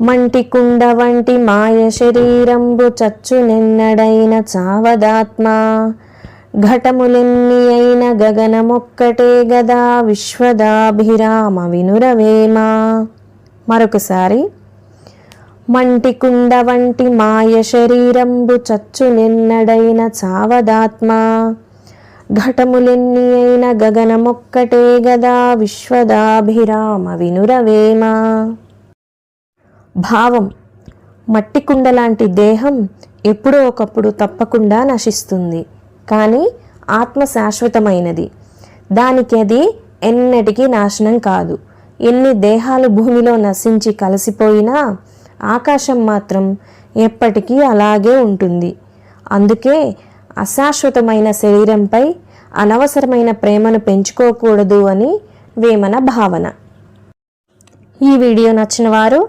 మంటి కుండ వంటి మాయ శరీరంబు చచ్చు నిన్నడైన చావదాత్మ. ఘటములెన్ని అయిన గగనమొక్కటే గదా విశ్వదాభిరామ వినురవేమ. మరొకసారి మంటి కుండ వంటి మాయ శరీరంబు చచ్చు నిన్నడైన చావదాత్మ. ఘటములెన్ని అయిన గగనమొక్కటే గదా విశ్వదాభిరామ వినురవేమా. భావం మట్టి కుండ లాంటి దేహం ఎప్పుడో ఒకప్పుడు తప్పకుండా నశిస్తుంది. కానీ ఆత్మ శాశ్వతమైనది. దానికి అది ఎన్నటికీ నాశనం కాదు. ఎన్ని దేహాలు భూమిలో నశించి కలిసిపోయినా ఆకాశం మాత్రం ఎప్పటికీ అలాగే ఉంటుంది. అందుకే అశాశ్వతమైన శరీరంపై అనవసరమైన ప్రేమను పెంచుకోకూడదు అని వేమన భావన. ఈ వీడియో నచ్చిన వారు